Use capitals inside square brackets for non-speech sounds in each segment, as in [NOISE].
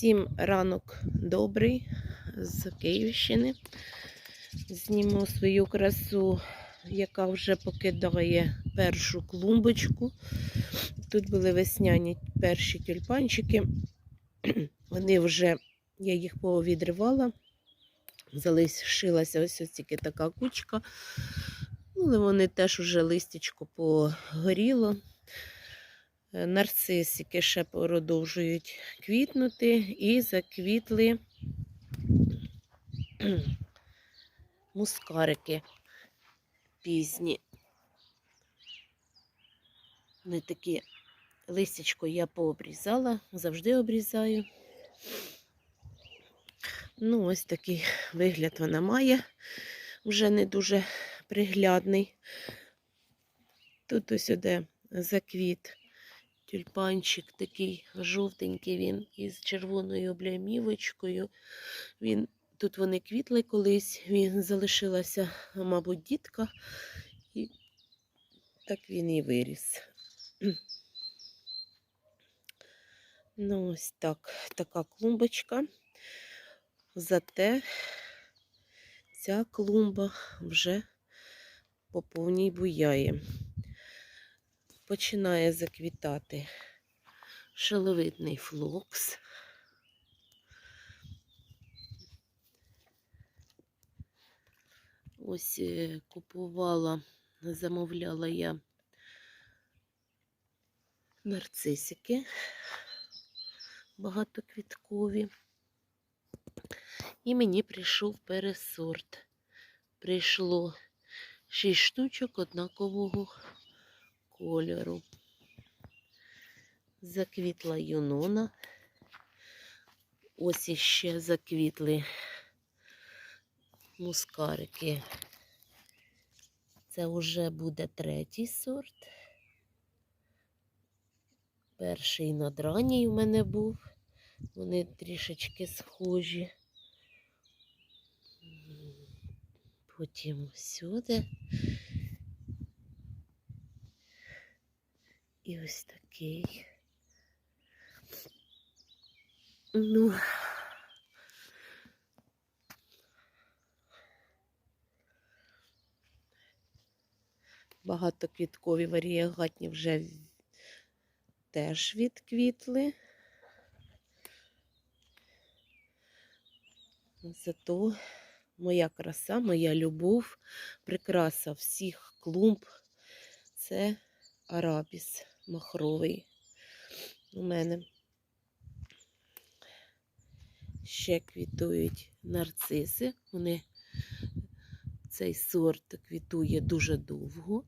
Всім ранок добрий з Київщини. Зніму свою красу, яка вже покидає першу клумбочку. Тут були весняні перші тюльпанчики. [CLEARS THROAT] Вони вже, я їх повідривала. Залишилася ось ось тільки така кучка. Ну, Але вони теж уже листячко погоріло. Е, Нарцисики ще продовжують квітнути і заквітли [CLEARS THROAT] мускарики пізні. Вони такі листячко я пообрізала, завжди обрізаю. Ну, ось такий вигляд вона має, вже не дуже приглядний. Тут ось іде заквіт тюльпанчик такий жовтенький він із червоною облямівочкою. Він, тут вони квітли колись, він залишилася, мабуть, дітка, і так він і виріс. [CLEARS THROAT] Ну, ось так, така клумбочка. Зате ця клумба вже по повній буяє. Починає заквітати шеловидний флокс. Ось е, купувала, замовляла я нарцисики багатоквіткові. І мені прийшов пересорт. Прийшло 6 штучок однакового кольору. Заквітла юнона. Ось іще заквітли мускарики. Це вже буде третій сорт. Перший надранній у мене був. Вони трішечки схожі. Потім сюди. І ось такий. Ну, багатоквіткові варієгатні вже теж відквітли. Зато моя краса, моя любов, прикраса всіх клумб це арабіс махровий. У мене ще квітують нарциси. Вони цей сорт квітує дуже довго.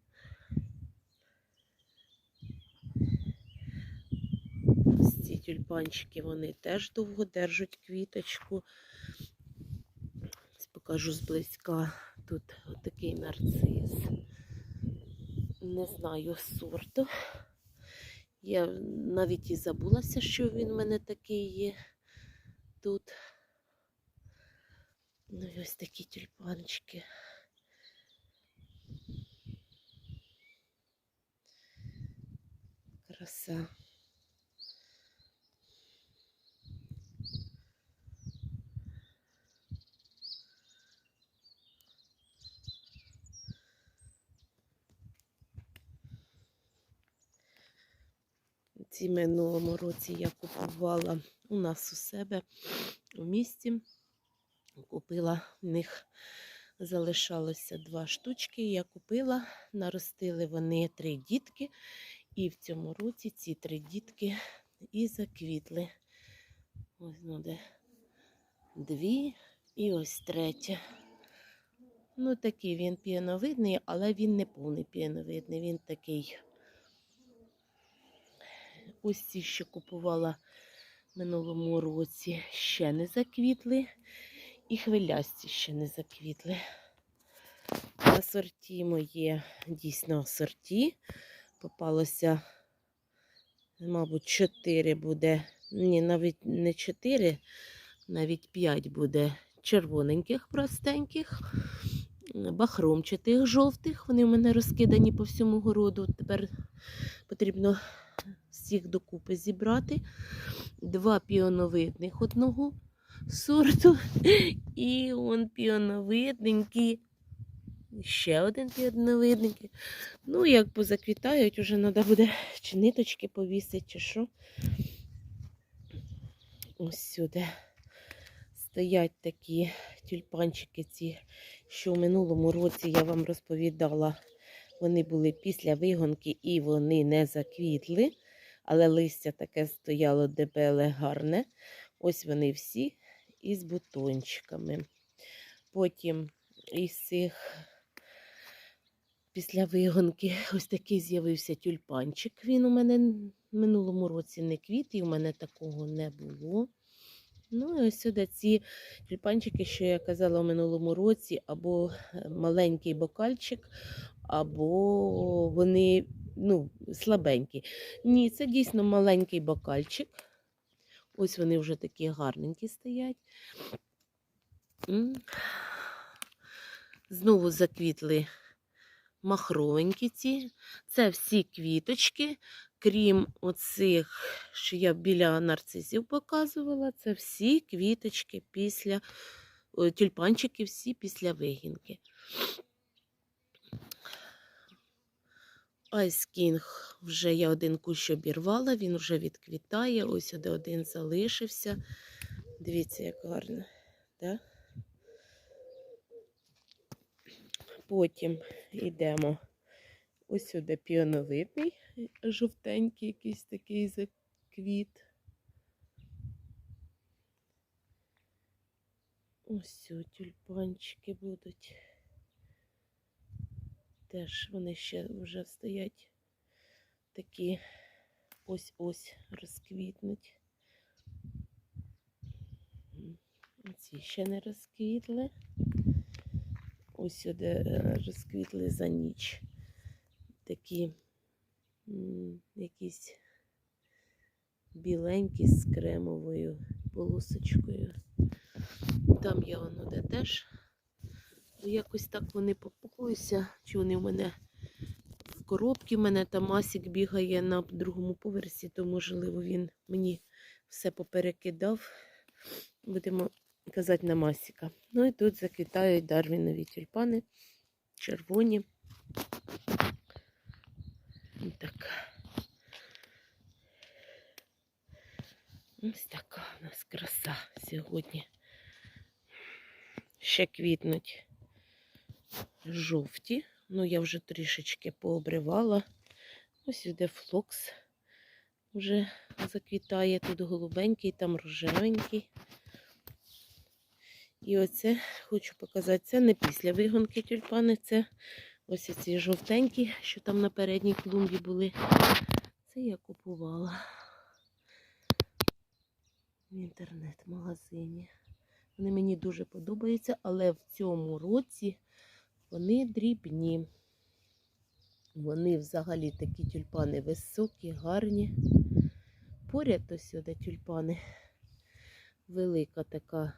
Ось ці тюльпанчики вони теж довго держать квіточку. Покажу зблизька. Тут отакий нарцис. Не знаю сорту. Я навіть і забулася, що він в мене такий є тут. Ну і ось такі тюльпанчики. Краса. Ці минулому році я купувала у нас у себе у місті. Купила в них залишалося два штучки. Я купила, наростили вони три дітки, і в цьому році ці три дітки і заквітли. Ось ну, де дві і ось третя. Ну, такий він піановидний, але він не повний піановидний, він такий. Ось ці, що купувала минулому році, ще не заквітли. І хвилясті ще не заквітли. Асорті моє дійсно асорті. Попалося, мабуть, 4 буде. Ні, навіть не 4, навіть 5 буде червоненьких простеньких, бахромчатих жовтих. Вони в мене розкидані по всьому городу. Тепер потрібно всіх докупи зібрати. Два піоновидних одного сорту. І он піоновидненький. Ще один піоновидненький. Ну, як позаквітають, вже треба буде чи ниточки повісити, чи що. Ось сюди стоять такі тюльпанчики, ці, що в минулому році я вам розповідала. Вони були після вигонки і вони не заквітли, але листя таке стояло дебеле, гарне. Ось вони всі із бутончиками. Потім із цих після вигонки [LAUGHS] ось такий з'явився тюльпанчик. Він у мене в минулому році не квіт, і у мене такого не було. Ну і ось сюди ці тюльпанчики, що я казала в минулому році, або е, маленький бокальчик, або вони ну, слабенькі. Ні, це дійсно маленький бокальчик. Ось вони вже такі гарненькі стоять. Знову заквітли махровенькі ці. Це всі квіточки, крім оцих, що я біля нарцисів показувала, це всі квіточки після тюльпанчики всі після вигінки. Айс Кінг вже я один кущ обірвала, він вже відквітає. Ось де один залишився. Дивіться, як гарно. Да? Потім йдемо ось сюди піоновидний, жовтенький, якийсь такий заквіт. Ось сюди тюльпанчики будуть. Теж вони ще вже стоять такі ось-ось розквітнуть. Ці ще не розквітли. Ось сюди е, розквітли за ніч. Такі якісь біленькі з кремовою полосочкою. Там я воно де теж. Якось так вони попухуються, чи вони в мене в коробці. В мене там масік бігає на другому поверсі, то, можливо, він мені все поперекидав. Будемо казати на масіка. Ну і тут заквітають дарвінові тюльпани, червоні. Так. Ось така у нас краса сьогодні. Ще квітнуть жовті. Ну, я вже трішечки пообривала. Ось іде флокс. Вже заквітає. Тут голубенький, там рожевенький. І оце хочу показати. Це не після вигонки тюльпани, це ось ці жовтенькі, що там на передній клумбі були. Це я купувала в інтернет-магазині. Вони мені дуже подобаються, але в цьому році вони дрібні. Вони взагалі такі тюльпани високі, гарні. Поряд ось сюди тюльпани. Велика така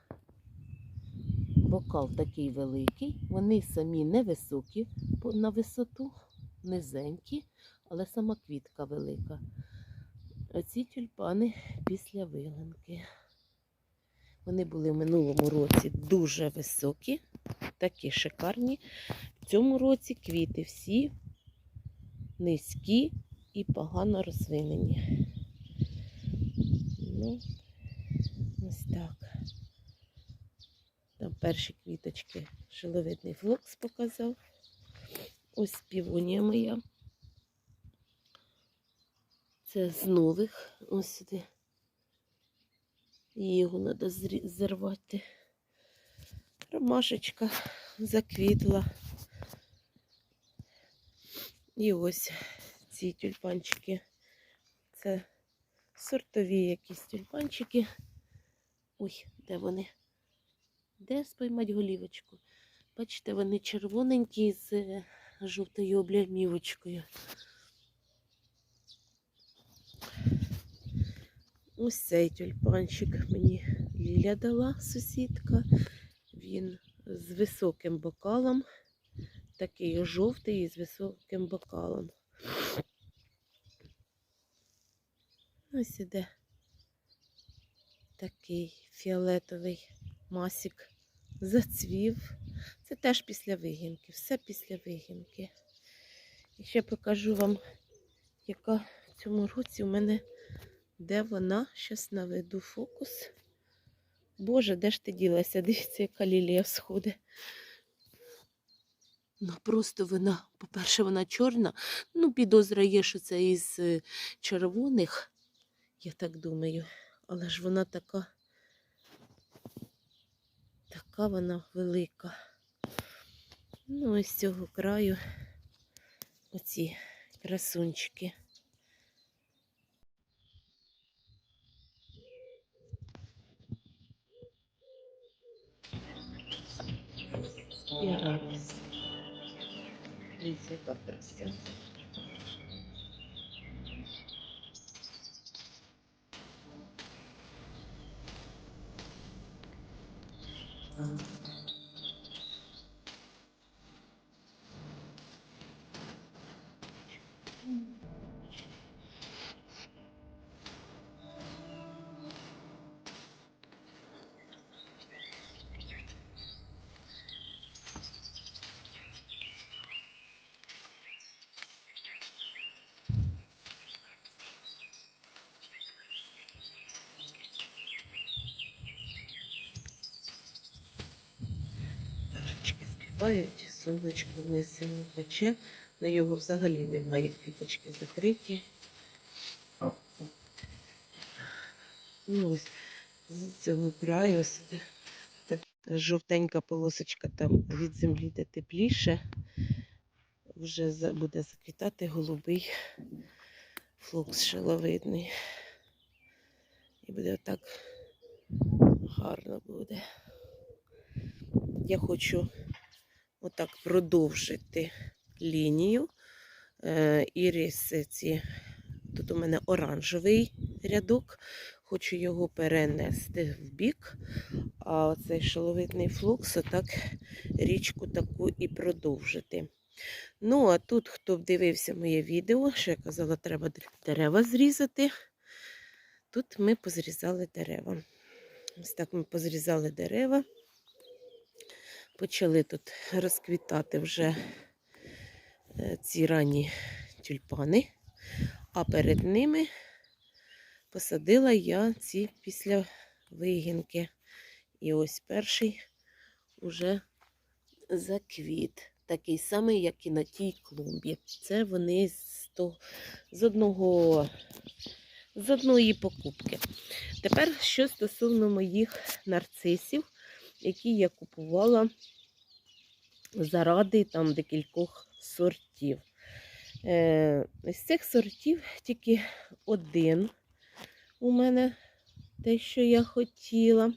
бокал такий великий. Вони самі невисокі на висоту, низенькі, але сама квітка велика. Оці тюльпани після виганки. Вони були в минулому році дуже високі, такі шикарні. В цьому році квіти всі низькі і погано розвинені. Ну, ось так. Там перші квіточки шиловидний флокс показав. Ось півонія моя. Це з нових. Ось сюди. Його треба зірвати. Ромашечка заквітла. І ось ці тюльпанчики. Це сортові якісь тюльпанчики. Ой, де вони? Де споймать голівочку? Бачите, вони червоненькі з жовтою облямівочкою. Ось цей тюльпанчик мені Ліля дала сусідка. Він з високим бокалом. Такий жовтий і з високим бокалом. Ось іде такий фіолетовий масік зацвів. Це теж після вигінки, все після вигінки. І ще покажу вам, яка в цьому році у мене, де вона. Щас наведу фокус. Боже, де ж ти ділася? [LAUGHS] Дивіться, яка лілія всходить. Ну, просто вона, по-перше, вона чорна. Ну, підозра є, що це із е, червоних, я так думаю. Але ж вона така, така вона велика. Ну, ось з цього краю оці красунчики. Я радість. Дивіться, яка краса. Пташечки сонечко не сильно пече, на його взагалі немає квіточки закриті. Ну, ось з цього краю так, жовтенька полосочка там від землі, де тепліше. Вже буде заквітати голубий флукс шиловидний. І буде так гарно буде. Я хочу отак продовжити лінію. Е, іріси ці. Тут у мене оранжевий рядок. Хочу його перенести в бік. А оцей шаловидний флукс, отак річку таку і продовжити. Ну, а тут, хто дивився моє відео, що я казала, треба дерева зрізати. Тут ми позрізали дерева. Ось так ми позрізали дерева. Почали тут розквітати вже е, ці ранні тюльпани, а перед ними посадила я ці після вигінки. І ось перший уже заквіт. Такий самий, як і на тій клумбі. Це вони з, того, з одного з одної покупки. Тепер, що стосовно моїх нарцисів, які я купувала заради там декількох сортів. Е, з цих сортів тільки один у мене те, що я хотіла.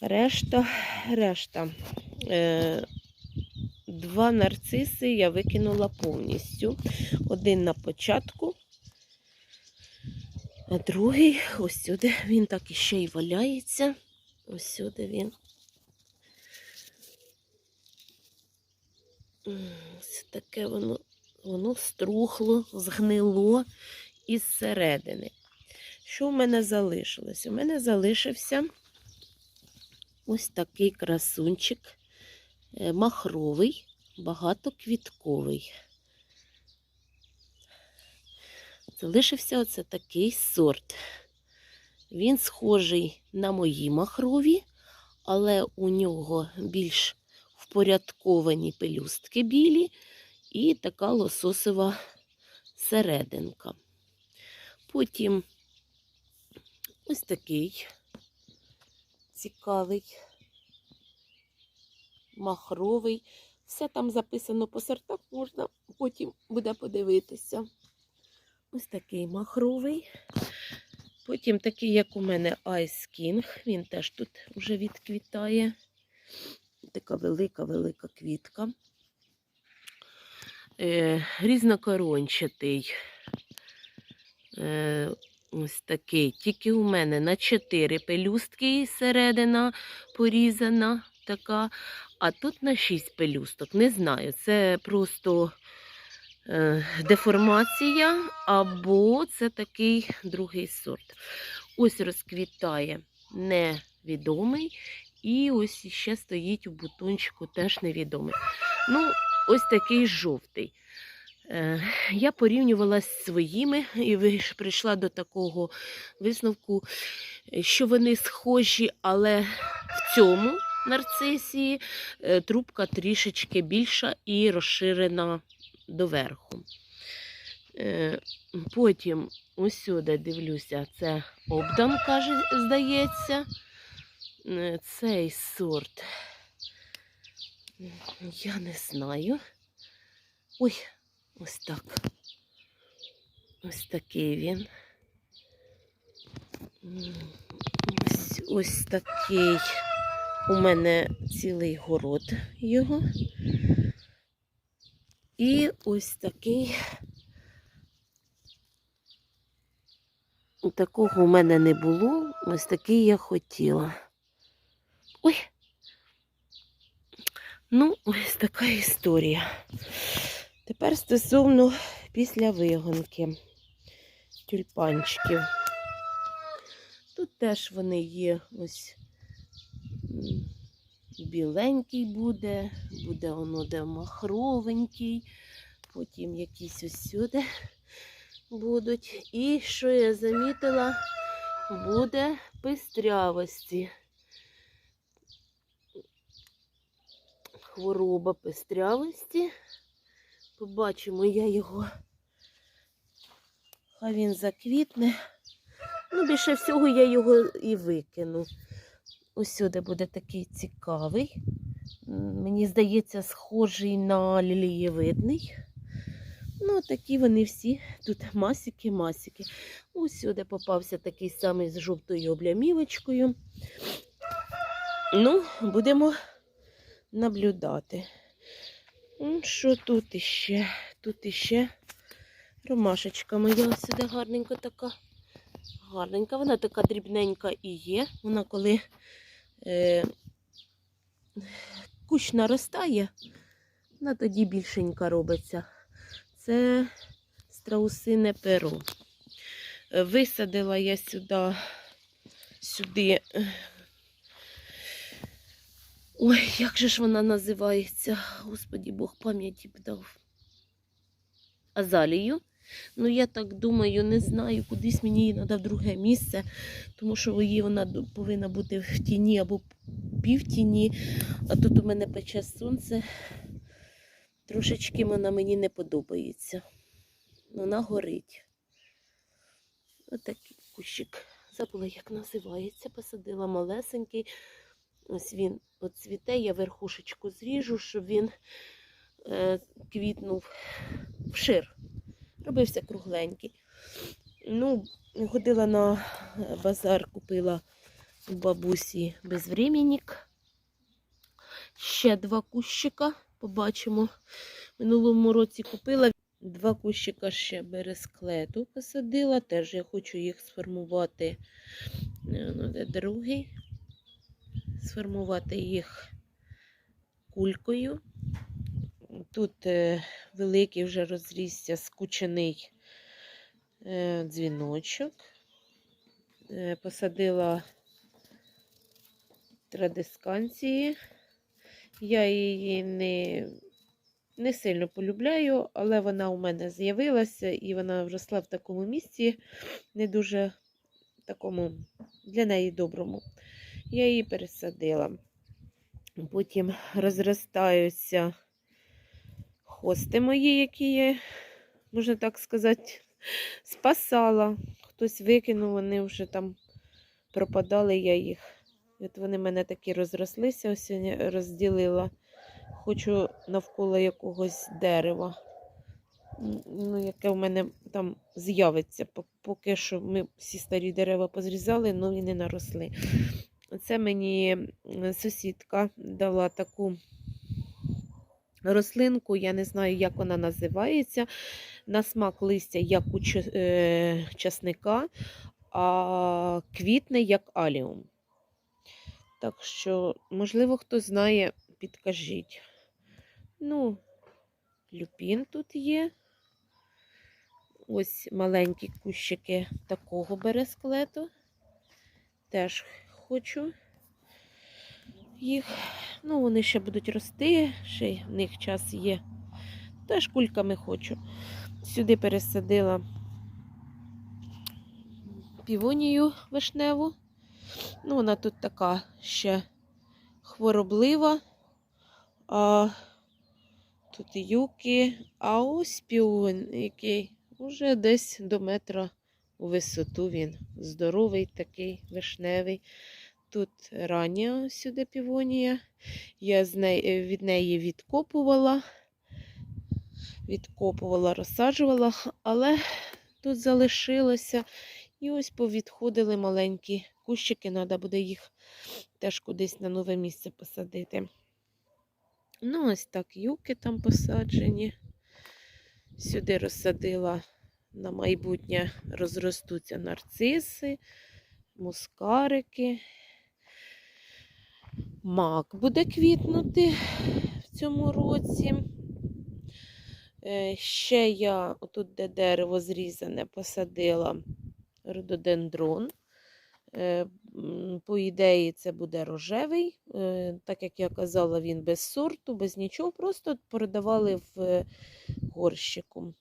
Решта, решта. Е, два нарциси я викинула повністю. Один на початку, а другий ось сюди. Він так іще й валяється. Ось сюди він. Ось таке воно, воно струхло, згнило із середини. Що в мене залишилось? У мене залишився ось такий красунчик е, махровий, багатоквітковий. Залишився оце такий сорт. Він схожий на мої махрові, але у нього більш впорядковані пелюстки білі і така лососова серединка. Потім ось такий цікавий, махровий. Все там записано по сортах, можна потім буде подивитися. Ось такий махровий. Потім такий, як у мене Ice King, він теж тут вже відквітає. Така велика-велика квітка. Е, різнокорончатий. Е, ось такий. Тільки у мене на 4 пелюстки середина порізана така, а тут на 6 пелюсток. Не знаю, це просто деформація, або це такий другий сорт. Ось розквітає невідомий, і ось ще стоїть у бутончику теж невідомий. Ну, ось такий жовтий. Е, Я порівнювала з своїми і прийшла до такого висновку, е, що вони схожі, але в цьому нарцисії е, трубка трішечки більша і розширена доверху. Е, Потім ось сюди дивлюся, це обдан, каже, здається. Е, Цей сорт. Я не знаю. Ой, ось так. Ось такий він. Ось, ось такий. У мене цілий город його. І ось такий. Такого у мене не було. Ось такий я хотіла. Ой. Ну, ось така історія. Тепер стосовно після вигонки тюльпанчиків. Тут теж вони є ось біленький буде, буде воно де махровенький, потім якісь ось сюди будуть. І що я замітила, буде пестрявості. Хвороба пестрявості. Побачимо я його. Хай він заквітне. Ну, більше всього я його і викину. Ось сюди буде такий цікавий. Мені здається, схожий на лілієвидний. Ну, такі вони всі. Тут масики-масики. Ось сюди попався такий самий з жовтою облямівочкою. Ну, будемо наблюдати. Що тут іще? Тут іще ромашечка моя сюди гарненько така. Гарненька, вона така дрібненька і є. Вона коли е, кущ наростає, вона тоді більшенька робиться. Це страусине перо. Висадила я сюди, сюди. Ой, як же ж вона називається? Господі Бог пам'яті б дав. Азалію. Ну, я так думаю, не знаю, кудись мені її треба в друге місце, тому що її вона повинна бути в тіні або півтіні. А тут у мене пече сонце. Трошечки вона мені не подобається. Вона горить. Отакий кущик. Забула, як називається. Посадила малесенький. Ось він оцвіте, я верхушечку зріжу, щоб він е, квітнув вшир. Робився кругленький. Ну, ходила на е, базар, купила у бабусі безвременник. Ще два кущика. Побачимо. Минулому році купила два кущика ще бересклету посадила. Теж я хочу їх сформувати. Е, Ну, де другий. Сформувати їх кулькою. Тут е, великий вже розрісся скучений е, дзвіночок. Е, посадила традисканції. Я її не, не сильно полюбляю, але вона у мене з'явилася і вона росла в такому місці, не дуже такому для неї доброму. Я її пересадила. Потім розростаються хости мої, які я, можна так сказати, спасала. Хтось викинув, вони вже там пропадали, я їх. От вони мене такі розрослися, ось розділила. Хочу навколо якогось дерева. Ну, яке в мене там з'явиться. Поки що ми всі старі дерева позрізали, ну і не наросли. Це мені сусідка дала таку рослинку, я не знаю, як вона називається. На смак листя, як у е, часника, а квітне як аліум. Так що, можливо, хто знає, підкажіть. Ну, люпін тут є. Ось маленькі кущики такого бересклету. Теж хочу їх. Ну, вони ще будуть рости, ще в них час є. Теж кульками хочу. Сюди пересадила півонію вишневу. Ну, вона тут така ще хвороблива. А тут юки, а ось півон, який вже десь до метра у висоту він. Здоровий такий вишневий. Тут рання сюди півонія. Я з неї, від неї відкопувала, відкопувала, розсаджувала, але тут залишилося. І ось повідходили маленькі кущики, треба буде їх теж кудись на нове місце посадити. Ну, ось так юки там посаджені. Сюди розсадила на майбутнє розростуться нарциси, мускарики. Мак буде квітнути в цьому році. Е, Ще я, отут, де дерево зрізане, посадила рододендрон. Е, По ідеї, це буде рожевий. Е, Так як я казала, він без сорту, без нічого, просто передавали в горщику.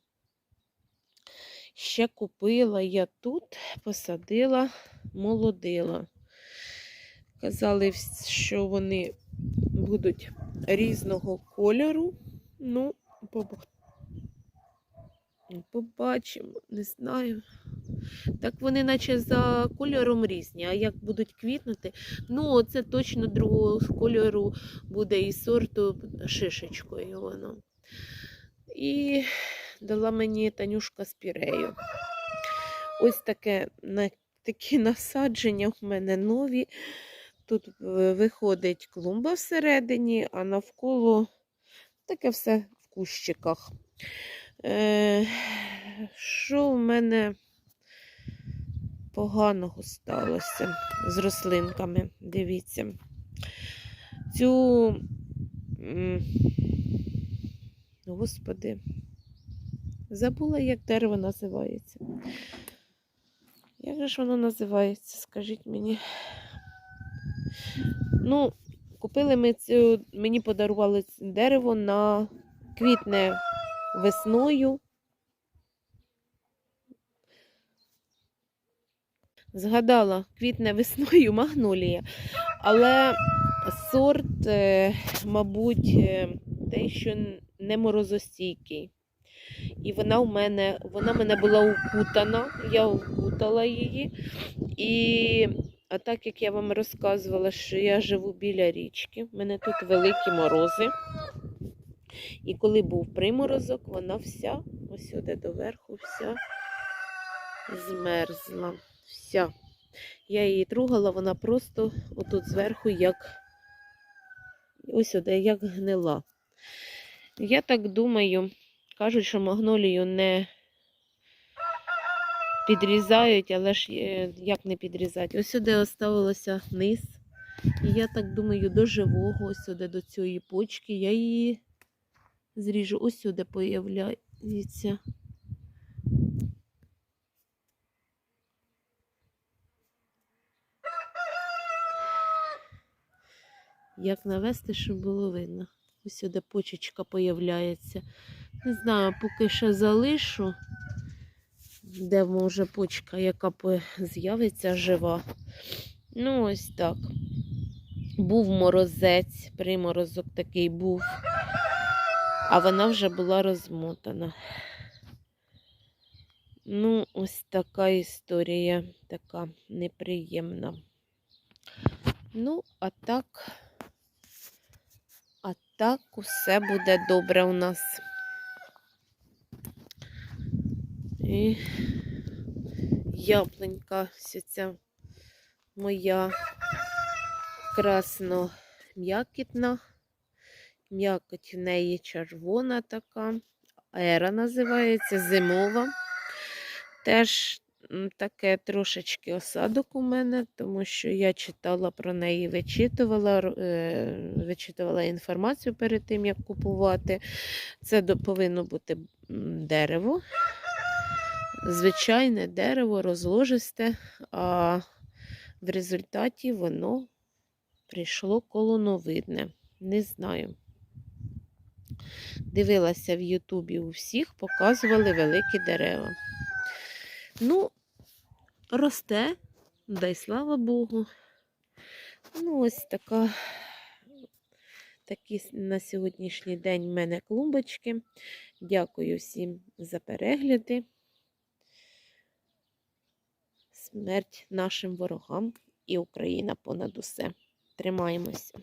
Ще купила я тут, посадила молодила. Казали, що вони будуть різного кольору. Ну, побачимо, не знаю. Так вони наче за кольором різні, а як будуть квітнути, ну це точно другого кольору буде і сорту шишечкою воно. І дала мені Танюшка спірею. Ось таке, такі [LAUGHS] насадження в мене нові. Тут виходить клумба всередині, а навколо таке все в кущиках. Е, що в мене поганого сталося з рослинками? Дивіться. Цю, господи, забула, як дерево називається. Як же ж воно називається? Скажіть мені. Ну, купили ми цю, мені подарували дерево на квітне весною. Згадала квітне весною магнолія, але сорт, е, мабуть, е, те, що не морозостійкий. І вона у мене, вона в мене була укутана, я укутала її. І а так як я вам розказувала, що я живу біля річки, в мене тут великі морози. І коли був приморозок, вона вся, ось сюди доверху, вся змерзла. Вся. Я її трогала, вона просто отут зверху, як ось сюди, як гнила. Я так думаю, кажуть, що магнолію не підрізають, але ж е, як не підрізати? Ось сюди оставилося низ. І я так думаю, до живого, ось сюди до цієї почки, я її зріжу. Ось сюди появляється. Як навести, щоб було видно. Ось сюди почечка появляється. Не знаю, поки ще залишу, де може почка, яка з'явиться жива. Ну, ось так. Був морозець, приморозок такий був, а вона вже була розмотана. Ну, ось така історія, така неприємна. Ну, а так, а так усе буде добре у нас. І яблунька вся ця моя красно м'якітна. М'якоть в неї червона така. Ера називається зимова. Теж таке трошечки осадок у мене, тому що я читала про неї, вичитувала, е, вичитувала інформацію перед тим, як купувати. Це повинно бути дерево звичайне дерево розложисте, а в результаті воно прийшло колоновидне. Не знаю. Дивилася в Ютубі у всіх, показували великі дерева. Ну, росте, дай слава Богу. Ну, ось така. Такі на сьогоднішній день в мене клумбочки. Дякую всім за перегляди. Смерть нашим ворогам і Україна понад усе. Тримаємося.